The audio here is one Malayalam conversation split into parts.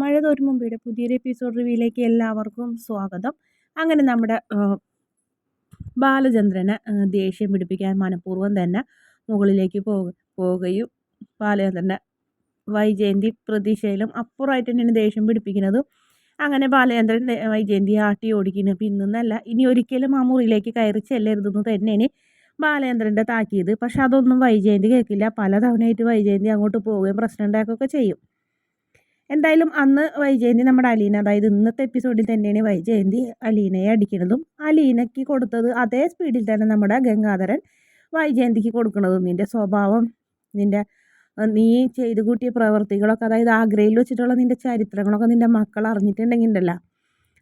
മഴ തോരും മുമ്പയുടെ പുതിയൊരു എപ്പിസോഡ് റിവ്യൂയിലേക്ക് എല്ലാവർക്കും സ്വാഗതം. അങ്ങനെ നമ്മുടെ ബാലചന്ദ്രനെ ദേഷ്യം പിടിപ്പിക്കാൻ മനഃപൂർവം തന്നെ മുകളിലേക്ക് പോവുകയും ബാലചന്ദ്രന്റെ വൈജയന്തി പ്രതീക്ഷയിലും അപ്പുറമായിട്ട് തന്നെയാണ് ദേഷ്യം പിടിപ്പിക്കുന്നതും. അങ്ങനെ ബാലചന്ദ്രൻ വൈജയന്തി ആട്ടി ഓടിക്കുന്നു. പിന്നൊന്നല്ല ഇനി ഒരിക്കലും ആ മുറിയിലേക്ക് കയറി ചെല്ലരുതെന്ന് തന്നെയാണ് ബാലചന്ദ്രന്റെ താക്കിയത് പക്ഷെ അതൊന്നും വൈജയന്തി കേൾക്കില്ല. പലതവണയായിട്ട് വൈജയന്തി അങ്ങോട്ട് പോവുകയും പ്രശ്നം ഉണ്ടാക്കുകയൊക്കെ ചെയ്യും. എന്തായാലും അന്ന് വൈജയന്തി നമ്മുടെ അലീന. അതായത് ഇന്നത്തെ എപ്പിസോഡിൽ തന്നെയാണ് വൈജയന്തി അലീനയെ അടിക്കുന്നതും അലീനയ്ക്ക് കൊടുത്തത് അതേ സ്പീഡിൽ തന്നെ നമ്മുടെ ഗംഗാധരൻ വൈജയന്തിക്ക് കൊടുക്കുന്നതും നിന്റെ സ്വഭാവം നിന്റെ നീ ചെയ്തു കൂട്ടിയ പ്രവൃത്തികളൊക്കെ അതായത് ആഗ്രയിൽ വെച്ചിട്ടുള്ള നിന്റെ ചരിത്രങ്ങളൊക്കെ നിന്റെ മക്കൾ അറിഞ്ഞിട്ടുണ്ടെങ്കിൽ ഉണ്ടല്ലോ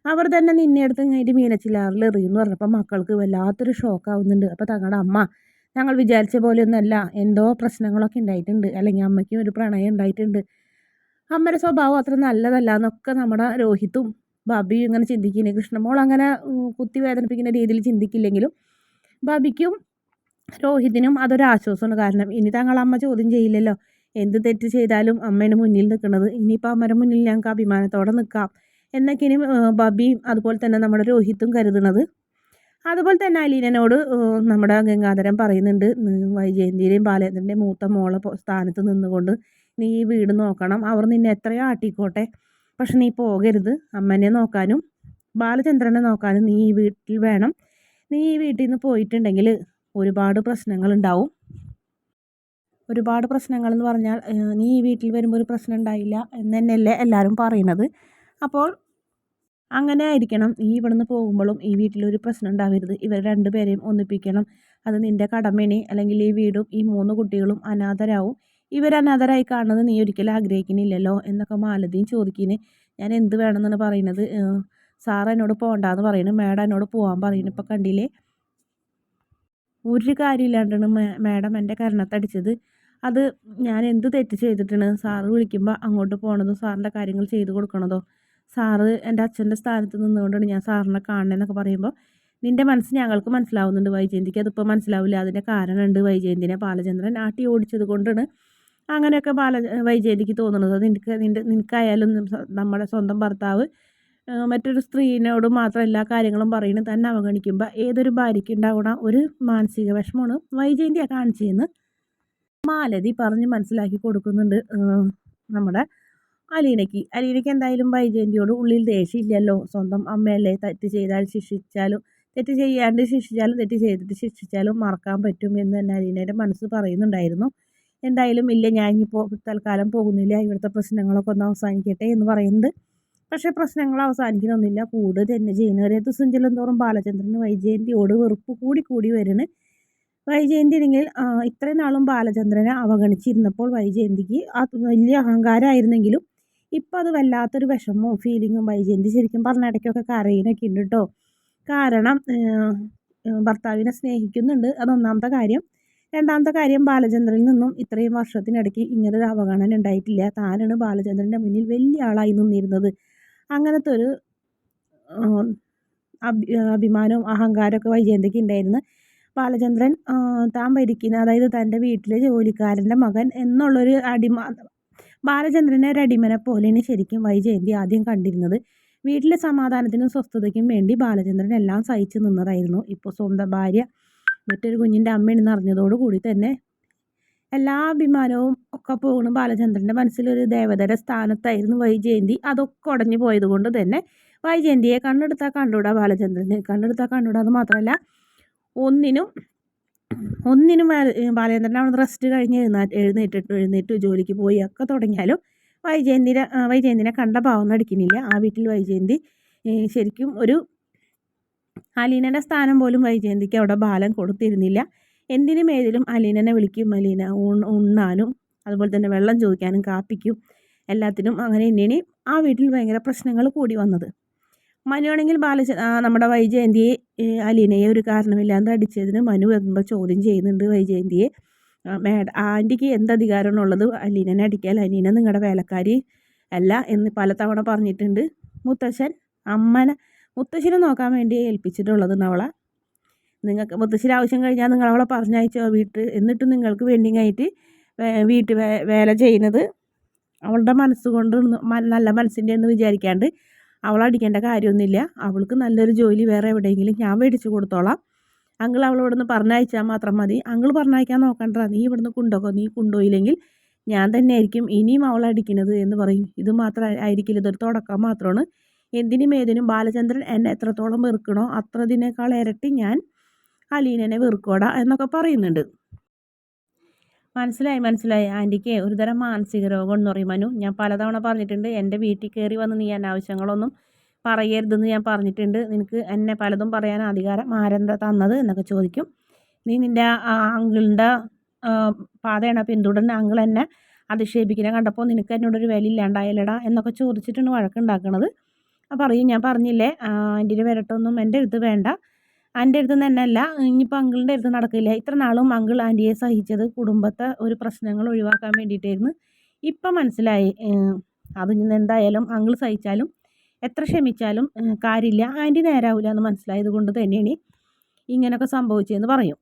അവർ തന്നെ നിന്നെ അടുത്ത് കഴിഞ്ഞിട്ട് മീനച്ചിലാറിൽ എറിയുമെന്ന് പറഞ്ഞപ്പോൾ മക്കൾക്ക് വല്ലാത്തൊരു ഷോക്ക് ആവുന്നുണ്ട്. അപ്പോൾ തങ്ങളുടെ അമ്മ ഞങ്ങൾ വിചാരിച്ച പോലെയൊന്നുമല്ല എന്തോ പ്രശ്നങ്ങളൊക്കെ ഉണ്ടായിട്ടുണ്ട്. അല്ലെങ്കിൽ അമ്മയ്ക്കും ഒരു പ്രണയം ഉണ്ടായിട്ടുണ്ട്. അമ്മയുടെ സ്വഭാവം അത്ര നല്ലതല്ല. എന്നൊക്കെ നമ്മുടെ രോഹിത്തും ബാബിയും ഇങ്ങനെ ചിന്തിക്കുന്നത് കൃഷ്ണമോൾ അങ്ങനെ കുത്തി വേദനിപ്പിക്കുന്ന രീതിയിൽ ചിന്തിക്കില്ലെങ്കിലും ബാബിക്കും രോഹിത്തിനും അതൊരാശ്വാസമാണ് കാരണം ഇനി തങ്ങൾ അമ്മ ചോദ്യം ചെയ്യില്ലല്ലോ. എന്ത് തെറ്റ് ചെയ്താലും അമ്മേന്റെ മുന്നിൽ നിൽക്കുന്നത് ഇനിയിപ്പോൾ അമ്മയുടെ മുന്നിൽ ഞങ്ങൾക്ക് അഭിമാനത്തോടെ നിൽക്കാം. എന്നൊക്കെ ഇനി ബബിയും അതുപോലെ തന്നെ നമ്മുടെ രോഹിത്തും കരുതുന്നത് അതുപോലെ തന്നെ അലീനനോട് നമ്മുടെ ഗംഗാധരൻ പറയുന്നുണ്ട് വൈജയന്തിയുടെയും ബാലേന്ദ്രന്റെയും മൂത്ത മോളെ സ്ഥാനത്ത് നിന്നുകൊണ്ട് നീ ഈ വീട് നോക്കണം. അവർ നിന്നെ എത്രയോ ആട്ടിക്കോട്ടെ. പക്ഷെ നീ പോകരുത്. അമ്മനെ നോക്കാനും ബാലചന്ദ്രനെ നോക്കാനും നീ ഈ വീട്ടിൽ വേണം. നീ ഈ വീട്ടിൽ നിന്ന് പോയിട്ടുണ്ടെങ്കിൽ ഒരുപാട് പ്രശ്നങ്ങളുണ്ടാവും. ഒരുപാട് പ്രശ്നങ്ങൾ എന്ന് പറഞ്ഞാൽ നീ ഈ വീട്ടിൽ വരുമ്പോൾ ഒരു പ്രശ്നം ഉണ്ടായില്ല എന്ന് തന്നെയല്ലേ എല്ലാവരും പറയുന്നത്. അപ്പോൾ അങ്ങനെ ആയിരിക്കണം. നീ ഇവിടുന്ന് പോകുമ്പോഴും ഈ വീട്ടിലൊരു പ്രശ്നം ഉണ്ടാവരുത്. ഇവർ രണ്ടുപേരെയും ഒന്നിപ്പിക്കണം. അത് നിന്റെ കടമേനെ അല്ലെങ്കിൽ ഈ വീടും ഈ മൂന്ന് കുട്ടികളും അനാഥരാവും. ഇവർ അനാഥരായി കാണുന്നത് നീ ഒരിക്കലും ആഗ്രഹിക്കുന്നില്ലല്ലോ എന്നൊക്കെ മാലതിയും ചോദിക്കുന്നത് ഞാൻ എന്ത് വേണമെന്നാണ് പറയുന്നത്? സാർ എന്നോട് പോകണ്ടെന്ന് പറയുന്നു മാഡം എന്നോട് പോകാൻ പറയുന്നു ഇപ്പോൾ കണ്ടില്ലേ? ഒരു കാര്യമില്ലാണ്ടാണ് മാഡം എന്റെ കരണത്തടിച്ചത്. അത് ഞാൻ എന്ത് തെറ്റ് ചെയ്തിട്ടാണ്? സാറ് വിളിക്കുമ്പോൾ അങ്ങോട്ട് പോകണതോ സാറിന്റെ കാര്യങ്ങൾ ചെയ്തു കൊടുക്കണതോ? സാറ് എന്റെ അച്ഛന്റെ സ്ഥാനത്ത് നിന്നുകൊണ്ടാണ് ഞാൻ സാറിനെ കാണണമെന്നൊക്കെ പറയുമ്പോൾ നിന്റെ മനസ്സ് ഞങ്ങൾക്ക് മനസ്സിലാവുന്നുണ്ട് വൈജയന്തിക്ക്. അതിപ്പോൾ മനസ്സിലാവില്ല. അതിന്റെ കാരണമുണ്ട് വൈജയന്തിനെ ബാലചന്ദ്രൻ ആട്ടി ഓടിച്ചത് കൊണ്ടാണ് അങ്ങനെയൊക്കെ ബാല വൈജയന്തിക്ക് തോന്നുന്നത് നിനക്ക് നിന്റെ നിനക്കായാലും നമ്മുടെ സ്വന്തം ഭർത്താവ് മറ്റൊരു സ്ത്രീനോട് മാത്രം എല്ലാ കാര്യങ്ങളും പറയുന്നത് തന്നെ അവഗണിക്കുമ്പോൾ ഏതൊരു ഭാര്യയ്ക്ക് ഉണ്ടാവുന്ന ഒരു മാനസിക വിഷമമാണ് വൈജയന്തിയാണ് കാണിച്ചതെന്ന് മാലതി പറഞ്ഞ് മനസ്സിലാക്കി കൊടുക്കുന്നുണ്ട്. നമ്മുടെ അലീനയ്ക്ക്. അലീനയ്ക്ക് എന്തായാലും വൈജയന്തിയോട് ഉള്ളിൽ ദേഷ്യമില്ലല്ലോ. സ്വന്തം അമ്മയല്ലേ തെറ്റ് ചെയ്താൽ ശിക്ഷിച്ചാലും തെറ്റ് ചെയ്യാണ്ട് ശിക്ഷിച്ചാലും തെറ്റ് ചെയ്തിട്ട് ശിക്ഷിച്ചാലും മറക്കാൻ പറ്റും എന്ന് തന്നെ അലീനയുടെ മനസ്സ് പറയുന്നുണ്ടായിരുന്നു. എന്തായാലും ഇല്ല ഞാൻ ഇനിയിപ്പോൾ തൽക്കാലം പോകുന്നില്ല ഇവിടുത്തെ പ്രശ്നങ്ങളൊക്കെ ഒന്ന് അവസാനിക്കട്ടെ എന്ന് പറയുന്നത്. പക്ഷേ പ്രശ്നങ്ങൾ അവസാനിക്കുന്നൊന്നുമില്ല. കൂടുതൽ തന്നെ ചെയ്യുന്ന ഒരേ ദിവസം ചെല്ലുന്തോറും ബാലചന്ദ്രന് വൈജയന്തിയോട് വെറുപ്പ് കൂടി കൂടി വരുന്നത് വൈജയന്തി ആണെങ്കിൽ ഇത്രയും നാളും ബാലചന്ദ്രനെ അവഗണിച്ചിരുന്നപ്പോൾ വൈജയന്തിക്ക് വലിയ അഹങ്കാരമായിരുന്നെങ്കിലും ഇപ്പം അത് വല്ലാത്തൊരു വിഷമവും ഫീലിങ്ങും വൈജയന്തി ശരിക്കും പറഞ്ഞ ഇടയ്ക്കൊക്കെ കരയിനൊക്കെ ഉണ്ട് കേട്ടോ കാരണം ഭർത്താവിനെ സ്നേഹിക്കുന്നുണ്ട്. അതൊന്നാമത്തെ കാര്യം. രണ്ടാമത്തെ കാര്യം ബാലചന്ദ്രനിൽ നിന്നും ഇത്രയും വർഷത്തിനിടയ്ക്ക് ഇങ്ങനൊരു അവഗണന ഉണ്ടായിട്ടില്ല. താനാണ് ബാലചന്ദ്രന്റെ മുന്നിൽ വലിയ ആളായി നിന്നിരുന്നത്. അങ്ങനത്തെ ഒരു അഭിമാനവും അഹങ്കാരമൊക്കെ വൈജയന്തിക്ക് ഉണ്ടായിരുന്നു. ബാലചന്ദ്രൻ താൻ ഭരിക്കുന്ന അതായത് തന്റെ വീട്ടിലെ ജോലിക്കാരന്റെ മകൻ എന്നുള്ളൊരു അടിമ ബാലചന്ദ്രനെ ഒരു അടിമനെ പോലെയാണ് ശരിക്കും വൈജയന്തി ആദ്യം കണ്ടിരുന്നത്. വീട്ടിലെ സമാധാനത്തിനും സ്വസ്ഥതയ്ക്കും വേണ്ടി ബാലചന്ദ്രൻ എല്ലാം സഹിച്ചു നിന്നതായിരുന്നു. ഇപ്പോൾ സ്വന്തം ഭാര്യ മറ്റൊരു കുഞ്ഞിന്റെ അമ്മയാണെന്ന് അറിഞ്ഞതോടുകൂടി തന്നെ എല്ലാ അഭിമാനവും ഒക്കെ പോകുന്ന. ബാലചന്ദ്രന്റെ മനസ്സിലൊരു ദേവതയുടെ സ്ഥാനത്തായിരുന്നു വൈജയന്തി. അതൊക്കെ ഉടഞ്ഞു പോയത് കൊണ്ട് തന്നെ വൈജയന്തിയെ കണ്ണെടുത്താൽ കണ്ടുവിടാ ബാലചന്ദ്രനെ കണ്ടെടുത്താൽ കണ്ടുവിടാ അത് മാത്രമല്ല ഒന്നിനും ഒന്നിനും ബാലചന്ദ്രൻ അവിടെ റെസ്റ്റ് കഴിഞ്ഞ് എഴുന്നേറ്റ് എഴുന്നേറ്റിട്ട് എഴുന്നേറ്റ് ജോലിക്ക് പോയി ഒക്കെ തുടങ്ങിയാലും വൈജയന്തിനെ വൈജയന്തിനെ കണ്ട ഭാവം നടിക്കുന്നില്ല. ആ വീട്ടിൽ വൈജയന്തി ശരിക്കും ഒരു അലീനയുടെ സ്ഥാനം പോലും വൈജയന്തിക്ക് അവിടെ ബാലൻ കൊടുത്തിരുന്നില്ല. എന്തിനും ഏതിലും അലീനനെ വിളിക്കും. അലീന ഉണ്ണാനും അതുപോലെ തന്നെ വെള്ളം ചോദിക്കാനും കാപ്പിക്കും എല്ലാത്തിനും അങ്ങനെ തന്നെയാണ് ആ വീട്ടിൽ ഭയങ്കര പ്രശ്നങ്ങൾ കൂടി വന്നത്. മനുവാണെങ്കിൽ ബാലച നമ്മുടെ വൈജയന്തിയെ അലീനയെ ഒരു കാരണമില്ലാതെ അടിച്ചതിന് മനു വരുമ്പോൾ ചോദ്യം ചെയ്യുന്നുണ്ട് വൈജയന്തിയെ. മേഡ ആന്റിക്ക് എന്ത് അധികാരമാണുള്ളത് അലീനനെ അടിക്കാൻ അലീന നിങ്ങളുടെ വേലക്കാരി അല്ല എന്ന് പലതവണ പറഞ്ഞിട്ടുണ്ട്. മുത്തശ്ശൻ അമ്മനെ മുത്തശ്ശിനെ നോക്കാൻ വേണ്ടി ഏൽപ്പിച്ചിട്ടുള്ളത് അവളെ നിങ്ങൾക്ക് മുത്തശ്ശിയുടെ ആവശ്യം കഴിഞ്ഞാൽ നിങ്ങൾ അവളെ പറഞ്ഞയച്ചോ വീട്ടിൽ എന്നിട്ട് നിങ്ങൾക്ക് വേണ്ടിങ്ങായിട്ട് വീട്ടിൽ വേല ചെയ്യുന്നത് അവളുടെ മനസ്സുകൊണ്ട് നല്ല മനസ്സിന്റെ എന്ന് വിചാരിക്കാണ്ട് അവളടിക്കേണ്ട കാര്യമൊന്നുമില്ല. അവൾക്ക് നല്ലൊരു ജോലി വേറെ എവിടെയെങ്കിലും ഞാൻ മേടിച്ചു കൊടുത്തോളാം. അങ്കിൾ അവളോടൊന്ന് പറഞ്ഞയച്ചാൽ മാത്രം മതി. അങ്കിൾ പറഞ്ഞയക്കാൻ നോക്കണ്ട. നീ ഇവിടുന്ന് കൊണ്ടുപോകോ. നീ കൊണ്ടുപോയില്ലെങ്കിൽ ഞാൻ തന്നെ ആയിരിക്കും ഇനിയും അവളടിക്കുന്നത് എന്ന് പറയും. ഇത് മാത്രം ആയിരിക്കില്ല. ഇതൊരു തുടക്കം മാത്രമാണ്. എന്തിനും ഏതിനും ബാലചന്ദ്രൻ എന്നെ എത്രത്തോളം വെറുക്കണോ അത്രതിനേക്കാൾ ഇരട്ടി ഞാൻ അലീനനെ വെറുക്കോടാ എന്നൊക്കെ പറയുന്നുണ്ട്. മനസ്സിലായി മനസ്സിലായി. ആന്റിക്ക് ഒരുതരം മാനസിക രോഗം എന്ന് പറയും മനു. ഞാൻ പലതവണ പറഞ്ഞിട്ടുണ്ട് എന്റെ വീട്ടിൽ കയറി വന്ന് നീ അനാവശ്യങ്ങളൊന്നും പറയരുതെന്ന് ഞാൻ പറഞ്ഞിട്ടുണ്ട്. നിനക്ക് എന്നെ പലതും പറയാൻ അധികാരം ആരെന്താ തന്നത്? എന്നൊക്കെ ചോദിക്കും. നീ നിന്റെ അങ്കിളിന്റെ പാതയാണ്. പിന്തുടർന്ന് അങ്കിൾ എന്നെ അധിക്ഷേപിക്കുന്നത് കണ്ടപ്പോൾ നിനക്ക് എന്നോടൊരു വില ഇല്ലാണ്ടായാലടാ എന്നൊക്കെ ചോദിച്ചിട്ടാണ് വഴക്കുണ്ടാക്കണത് പറയും ഞാൻ പറഞ്ഞില്ലേ? ആന്റിയുടെ വരട്ടൊന്നും എന്റെ അടുത്ത് വേണ്ട. ആന്റെ അടുത്ത് തന്നെയല്ല ഇനിയിപ്പോൾ അങ്കിളിന്റെ അടുത്ത് നടക്കില്ല. ഇത്ര നാളും അങ്കിൾ ആന്റിയെ സഹിച്ചത് കുടുംബത്തെ ഒരു പ്രശ്നങ്ങൾ ഒഴിവാക്കാൻ വേണ്ടിയിട്ടായിരുന്നു. ഇപ്പം മനസ്സിലായി അത് എന്തായാലും അങ്കിൾ സഹിച്ചാലും എത്ര ക്ഷമിച്ചാലും കാര്യമില്ല. ആന്റി നേരാവില്ല എന്ന് മനസ്സിലായത് കൊണ്ട് തന്നെയാണ് ഇങ്ങനെയൊക്കെ സംഭവിച്ചതെന്ന് പറയും.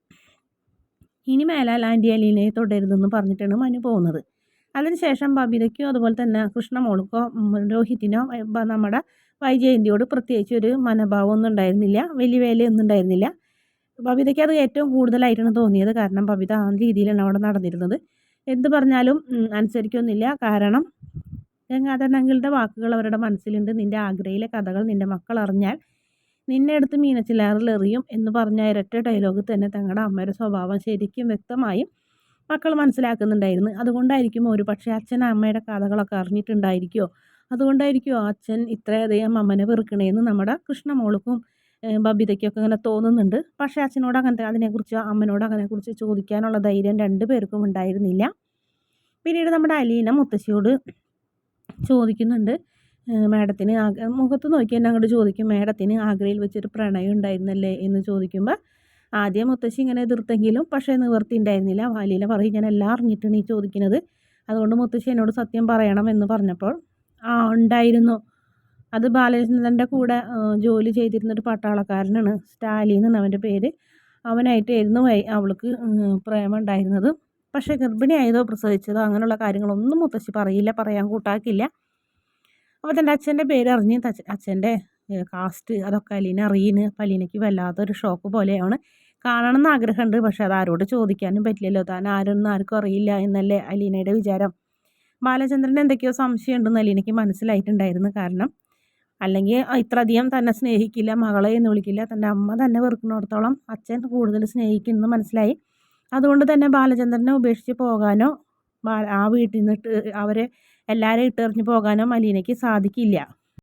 ഇനി മേലാൽ ആന്റി അലീനയെ തൊടരുതെന്ന് പറഞ്ഞിട്ടാണ് മനു പോകുന്നത്. അതിനുശേഷം ബബിതയ്ക്കോ അതുപോലെ തന്നെ കൃഷ്ണമോൾക്കോ രോഹിത്തിനോ നമ്മുടെ വൈജയന്തിയോട് പ്രത്യേകിച്ച് ഒരു മനഭാവമൊന്നും ഉണ്ടായിരുന്നില്ല വലിയ വേലയൊന്നും ഉണ്ടായിരുന്നില്ല. ബബിതയ്ക്ക് അത് ഏറ്റവും കൂടുതലായിട്ടാണ് തോന്നിയത്. കാരണം ബബിത ആ രീതിയിലാണ് അവിടെ നടന്നിരുന്നത്. എന്ത് പറഞ്ഞാലും അനുസരിക്കൊന്നുമില്ല. കാരണം ഗംഗാധരനങ്കിളുടെ വാക്കുകൾ അവരുടെ മനസ്സിലുണ്ട്. നിന്റെ ആഗ്രയിലെ കഥകൾ നിന്റെ മക്കൾ അറിഞ്ഞാൽ നിന്നെ എടുത്ത് മീനച്ചിലാറിൽ എറിയും എന്ന് പറഞ്ഞ ഇരട്ട ഡയലോഗ് തന്നെ തങ്ങളുടെ അമ്മയുടെ സ്വഭാവം ശരിക്കും വ്യക്തമായും മക്കൾ മനസ്സിലാക്കുന്നുണ്ടായിരുന്നു. അതുകൊണ്ടായിരിക്കും ഒരു പക്ഷേ അച്ഛൻ അമ്മയുടെ കഥകളൊക്കെ അറിഞ്ഞിട്ടുണ്ടായിരിക്കുമോ അതുകൊണ്ടായിരിക്കുമോ അച്ഛൻ ഇത്രയധികം അമ്മനെ വെറുക്കണേന്ന് നമ്മുടെ കൃഷ്ണമോൾക്കും ബബിതയ്ക്കൊക്കെ അങ്ങനെ തോന്നുന്നുണ്ട്. പക്ഷേ അച്ഛനോട് അങ്ങനത്തെ അതിനെക്കുറിച്ച് അമ്മനോട് അതിനെക്കുറിച്ച് ചോദിക്കാനുള്ള ധൈര്യം രണ്ടു പേർക്കും ഉണ്ടായിരുന്നില്ല. പിന്നീട് നമ്മുടെ അലീന മുത്തശ്ശിയോട് ചോദിക്കുന്നുണ്ട്. മാഡത്തിന് മുഖത്ത് നോക്കി എന്നെ അങ്ങോട്ട് ചോദിക്കും. മാഡത്തിന് ആഗ്രയിൽ വെച്ചൊരു പ്രണയം ഉണ്ടായിരുന്നല്ലേ? എന്ന് ചോദിക്കുമ്പോൾ ആദ്യം മുത്തശ്ശി ഇങ്ങനെ എതിർത്തെങ്കിലും പക്ഷേ നിവർത്തി ഉണ്ടായിരുന്നില്ല. വാലിയില പറയും ഞാൻ എല്ലാം അറിഞ്ഞിട്ടാണ് ഈ ചോദിക്കുന്നത്. അതുകൊണ്ട് മുത്തശ്ശി എന്നോട് സത്യം പറയണം എന്ന് പറഞ്ഞപ്പോൾ ആ ഉണ്ടായിരുന്നു. അത് ബാലചന്ദ്രന്റെ കൂടെ ജോലി ചെയ്തിരുന്നൊരു പട്ടാളക്കാരനാണ്. സ്റ്റാലിൻ എന്നാണ് അവന്റെ പേര് അവനായിട്ടായിരുന്നു അവൾക്ക് പ്രേമം ഉണ്ടായിരുന്നത്. പക്ഷേ ഗർഭിണിയായതോ പ്രസവിച്ചതോ അങ്ങനെയുള്ള കാര്യങ്ങളൊന്നും മുത്തശ്ശി പറയില്ല പറയാൻ കൂട്ടാക്കില്ല. അപ്പോൾ തന്റെ അച്ഛന്റെ പേര് അറിഞ്ഞ് അച്ഛന്റെ കാസ്റ്റ് അതൊക്കെ അലീന അറിയുന്നു അപ്പം അലീനയ്ക്ക് വല്ലാത്തൊരു ഷോക്ക് പോലെയാണ്. കാണണം എന്ന് ആഗ്രഹമുണ്ട്. പക്ഷെ അത് ആരോട് ചോദിക്കാനും പറ്റില്ലല്ലോ. താൻ ആരൊന്നും ആർക്കും അറിയില്ല എന്നല്ലേ അലീനയുടെ വിചാരം. ബാലചന്ദ്രൻ എന്തൊക്കെയോ സംശയം ഉണ്ടെന്ന് അലീനയ്ക്ക് മനസ്സിലായിട്ടുണ്ടായിരുന്നു. കാരണം അല്ലെങ്കിൽ ഇത്രയധികം തന്നെ സ്നേഹിക്കില്ല മകളെ എന്ന് വിളിക്കില്ല. തന്റെ അമ്മ തന്നെ വെറുക്കുന്നിടത്തോളം അച്ഛൻ കൂടുതൽ സ്നേഹിക്കുന്നു മനസ്സിലായി. അതുകൊണ്ട് തന്നെ ബാലചന്ദ്രനെ ഉപേക്ഷിച്ച് പോകാനോ ആ വീട്ടിൽ നിന്നിട്ട് അവരെ എല്ലാവരെയും ഇട്ടെറിഞ്ഞ് പോകാനോ മലീനയ്ക്ക് സാധിക്കില്ല.